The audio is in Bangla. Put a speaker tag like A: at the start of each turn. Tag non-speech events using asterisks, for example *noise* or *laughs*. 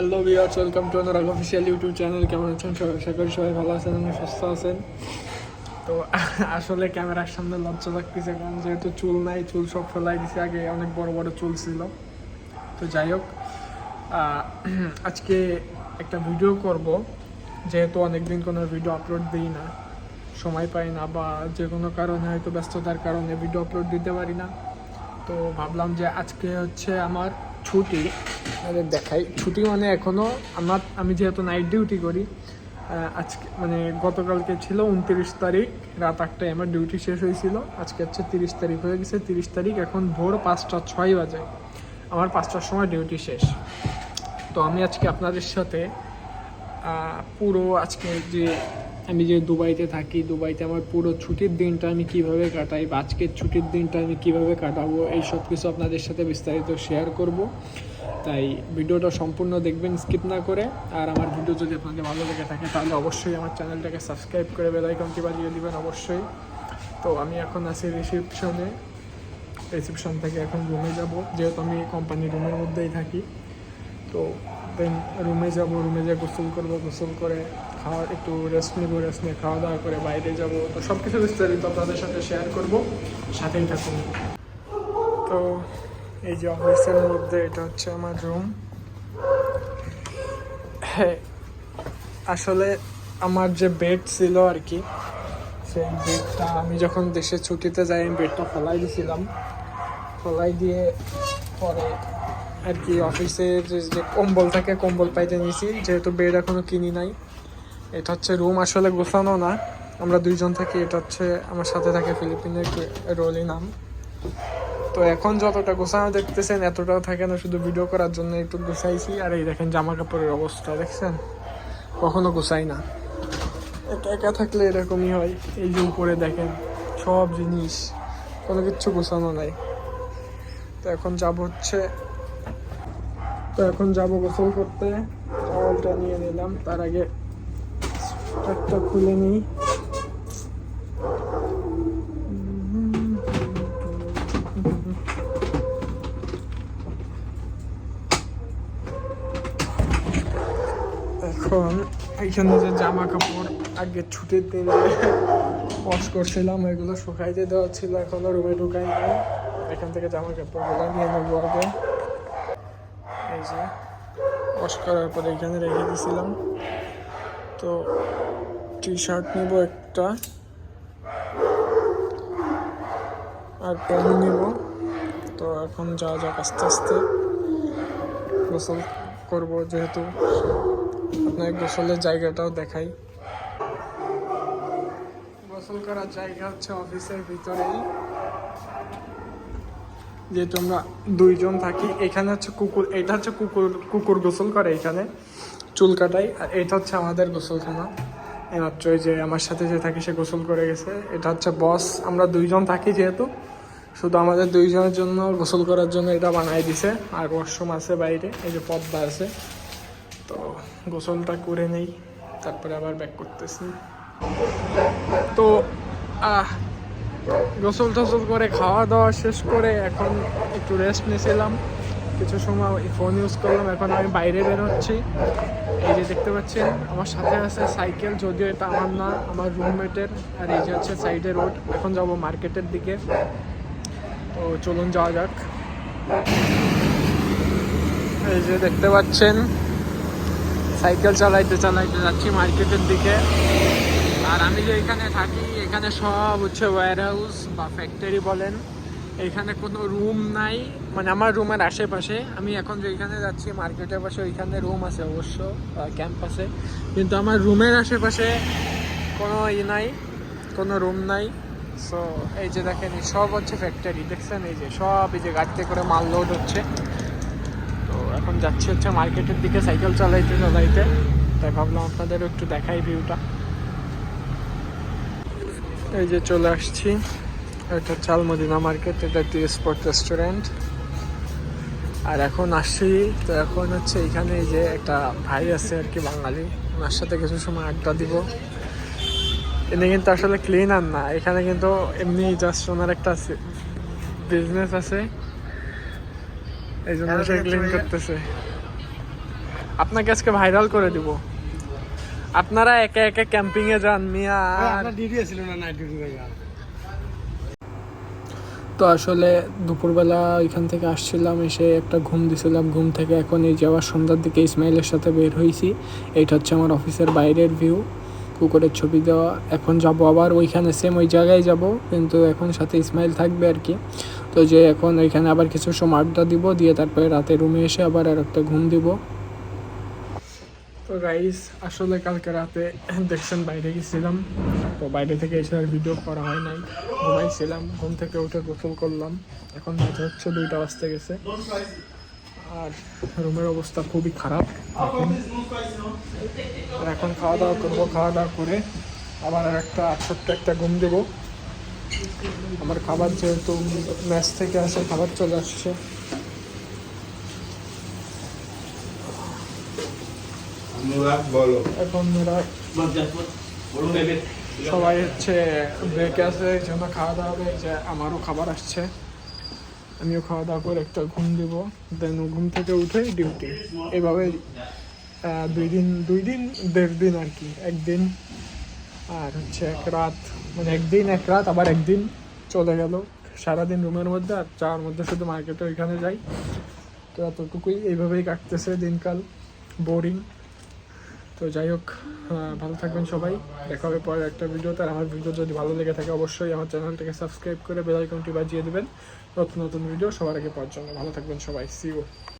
A: হ্যালো ভিউয়ার্স ওয়েলকাম টু আনার অফিসিয়াল ইউটিউব চ্যানেল কেমন আছেন সবাই? আশা করি সবাই ভালো আছেন এবং সুস্থ আছেন। তো *laughs* আসলে ক্যামেরার সামনে লজ্জা লাগতেছে, কারণ যেহেতু চুল নাই, চুল সব ফেলাই দিছে, আগে অনেক বড় বড় চুল ছিল। তো যাই হোক *clears throat* আজকে একটা ভিডিও করব। যেহেতু অনেকদিন কোনো ভিডিও আপলোড দিই না, সময় পাই না বা যে কোনো কারণে হয়তো ব্যস্ততার কারণে ভিডিও আপলোড দিতে পারি না। তো ভাবলাম যে আজকে হচ্ছে আমার ছুটি আমাদের দেখাই। ছুটি মানে এখনও আমার, আমি যেহেতু নাইট ডিউটি করি আজকে মানে গতকালকে ছিল উনত্রিশ তারিখ, রাত আটটায় আমার ডিউটি শেষ হয়েছিল। আজকে হচ্ছে তিরিশ তারিখ হয়ে গেছে। তিরিশ তারিখ এখন ভোর পাঁচটা ছয় বাজে। আমার পাঁচটার সময় ডিউটি শেষ। তো আমি আজকে আপনাদের সাথে পুরো আজকে যে আমি যে দুবাইতে থাকি, দুবাইতে আমার পুরো ছুটির দিনটা আমি কীভাবে কাটাই, বা আজকের ছুটির দিনটা আমি কীভাবে কাটাবো, এই সব কিছু আপনাদের সাথে বিস্তারিত শেয়ার করব। তাই ভিডিওটা সম্পূর্ণ দেখবেন স্কিপ না করে। আর আমার ভিডিও যদি আপনাদের ভালো লেগে থাকে, তাহলে অবশ্যই আমার চ্যানেলটাকে সাবস্ক্রাইব করে বেলাইকনটি বাজিয়ে দেবেন, অবশ্যই। তো আমি এখন আছি রিসেপশনে রিসেপশন থেকে এখন রুমে যাব, যেহেতু আমি কোম্পানির রুমের মধ্যেই থাকি। তো দেন রুমে যাব রুমে যেয়ে গোসল করব, গোসল করে খাওয়া, একটু রেস্ট নেব রেস্ট নিয়ে খাওয়া দাওয়া করে বাইরে যাব। তো সব কিছু বিস্তারিত আপনাদের সাথে শেয়ার করব। সাথেই থাকুন। তো এই যে অফিসের মধ্যে এটা হচ্ছে আমার রুম হ্যাঁ আসলে আমার যে বেড ছিল আর কি, সেই বেডটা আমি যখন দেশে ছুটিতে যাই আমি বেডটা ফলাই দিয়েছিলাম ফলাই দিয়ে পরে আর কি অফিসের যে কম্বল থাকে, কম্বল পাইতে নিয়েছি যেহেতু বেড এখনও কিনি নাই। এটা হচ্ছে রুম আসলে গোছানো না। আমরা দুইজন থাকি, এটা হচ্ছে আমার সাথে থাকে ফিলিপিনের রোলি নাম। তো এখন যতটা গোছানো দেখতেছেন এতটাও থাকে না, শুধু ভিডিও করার জন্য একটু গোছাইছি। আর এই দেখেন জামা কাপড়ের অবস্থা, দেখছেন? কখনো গোছাই না। একা একা থাকলে এরকমই হয়। এই যে উপরে দেখেন, সব জিনিস। কোনো কিচ্ছু গোছানো নাই। তো এখন যাব হচ্ছে তো এখন যাব গোসল করতে। টাওয়ালটা নিয়ে নিলাম, তার আগে একটা খুলে নিই। এখন এইখানে যে জামা কাপড় আগে ছুটির দিনে ওয়াশ করছিলাম, এগুলো শুকাইতে দেওয়া ছিল, এখনও রুমে ঢুকাই এখান থেকে জামা কাপড়গুলো নিয়ে নেব আগে। যে ওয়াশ করার পরে এখানে রেখে দিয়েছিলাম। তো টি শার্ট নেব একটা। আর প্যান্ট নেব। তো এখন যা যাক আস্তে আস্তে গোসল করব যেহেতু আপনার গোসলের জায়গাটাও দেখাই। গোসল করার জায়গা হচ্ছে অফিসের ভিতরেই। যেহেতু আমরা দুইজন থাকি, এখানে হচ্ছে কুকুর, এটা হচ্ছে কুকুর কুকুর গোসল করে এখানে, চুল কাটাই আর এটা হচ্ছে আমাদের গোসলখানা। এইমাত্র এই যে আমার সাথে যে থাকি, সে গোসল করে গেছে। এটা হচ্ছে বস, আমরা দুইজন থাকি যেহেতু, শুধু আমাদের দুইজনের জন্য গোসল করার জন্য এটা বানাই দিছে, আর ওয়াশরুম আছে বাইরে, এই যে পদ্মা আছে। তো গোসলটা করে নেই, তারপরে আবার ব্যাক করতেছি। তো, আহ গোসল টোসল করে, খাওয়া দাওয়া শেষ করে এখন একটু রেস্ট নিয়েছিলাম। কিছু সময় ফোন ইউজ করলাম, এখন আমি বাইরে বেরোচ্ছি। এই যে দেখতে পাচ্ছেন, আমার সাথে আছে সাইকেল, যদিও এটা আমার না, আমার রুমমেটের আর এই যে হচ্ছে সাইডে রোড এখন যাব মার্কেটের দিকে। তো চলুন যাওয়া যাক। এই যে দেখতে পাচ্ছেন, সাইকেল চালাইতে চালাইতে যাচ্ছি মার্কেটের দিকে। আর আমি যে এখানে থাকি, এখানে সব হচ্ছে ওয়্যার হাউস বা ফ্যাক্টরি বলেন। এখানে কোনো রুম নাই। মানে আমার রুমের আশেপাশে। আমি এখন যে এখানে যাচ্ছি মার্কেটের পাশে ওইখানে রুম আছে অবশ্য ক্যাম্প আছে। কিন্তু আমার রুমের আশেপাশে কোনো ই নাই, কোনো রুম নাই। সো এই যে দেখেন সব হচ্ছে ফ্যাক্টরি দেখছেন এই যে, সব এই যে গাড়িতে করে মাল লোড হচ্ছে। তো এখন যাচ্ছি হচ্ছে মার্কেটের দিকে সাইকেল চালাইতে চালাইতে। তাই ভাবলাম আপনাদেরও একটু দেখাই ভিউটা এই যে চলে আসছি। এটা চালমদিনা মার্কেট এটা একটি স্পট রেস্টুরেন্ট আর এখন আসছি তো এখন হচ্ছে এখানে এই যে একটা ভাই আছে আর কি বাঙালি। ওনার সাথে কিছু সময় আড্ডা দিব। এনে কিন্তু আসলে ক্লিনার না। এখানে কিন্তু এমনি জাস্ট ওনার একটা আছে বিজনেস আছে। এই জন্য সে ক্লিন করতেছে। আপনাকে আজকে ভাইরাল করে দিব। আপনারা একে একে ক্যাম্পিং এ যান মিয়া।
B: ডিউটি ছিল না নাইট ডিউটি ভাইয়া
A: তো আসলে দুপুরবেলা এখান থেকে আসছিলাম এসে একটা ঘুম দিছিলাম। ঘুম থেকে এখন এই যাওয়ার সন্ধ্যার দিকে ইসমাইলের সাথে বের হয়েছি এইটা হচ্ছে আমার অফিসের বাইরের ভিউ কুকুরের ছবি দেওয়া। এখন যাব আবার ওইখানে সেম ওই জায়গায় যাব কিন্তু এখন সাথে ইসমাইল থাকবে আর কি। তো যে এখন ওইখানে আবার কিছু সময় আড্ডা দিব দিয়ে তারপরে রাতে রুমে এসে আবার আর একটা ঘুম দিব। তো গাইস আসলে কালকে রাতে দেখছেন বাইরে গেছিলাম। তো বাইরে থেকে এসে আর ভিডিও করা হয় নাই। ঘুমাইছিলাম, ঘুম থেকে উঠে গোসল করলাম। এখন বাজে হচ্ছে দুইটা বাজতে গেছে। আর রুমের অবস্থা খুবই খারাপ। এখন খাওয়া দাওয়া করব, খাওয়া দাওয়া করে আবার একটা ছোট্ট একটা ঘুম দেবো। আমার খাবার যেহেতু ম্যাচ থেকে আসে, খাবার চলে আসছে।
C: বলো।
A: এখন সবাই হচ্ছে ব্রেকে আছে এই জন্য খাওয়া দাওয়া হবে যে আমারও খাবার আসছে। আমিও খাওয়া দাওয়া করে একটা ঘুম দিব দেন ঘুম থেকে উঠে ডিউটি এভাবে দুই দিন দুই দিন দেড় দিন আর কি একদিন। আর হচ্ছে এক রাত মানে একদিন এক রাত আবার একদিন চলে গেল। সারাদিন রুমের মধ্যে আর যাওয়ার মধ্যে শুধু মার্কেটে ওইখানে যাই। তো এতটুকুই এইভাবেই কাটতেছে দিনকাল বোরিং তো যাই হোক আহ, ভালো থাকবেন সবাই। দেখা হবে পরের একটা ভিডিও তার আমার ভিডিও যদি ভালো লেগে থাকে অবশ্যই আমার চ্যানেলটাকে সাবস্ক্রাইব করে বেলাইকনটি বাজিয়ে দেবেন। নতুন নতুন ভিডিও সবার আগে পাওয়ার জন্য। ভালো থাকবেন সবাই। সিও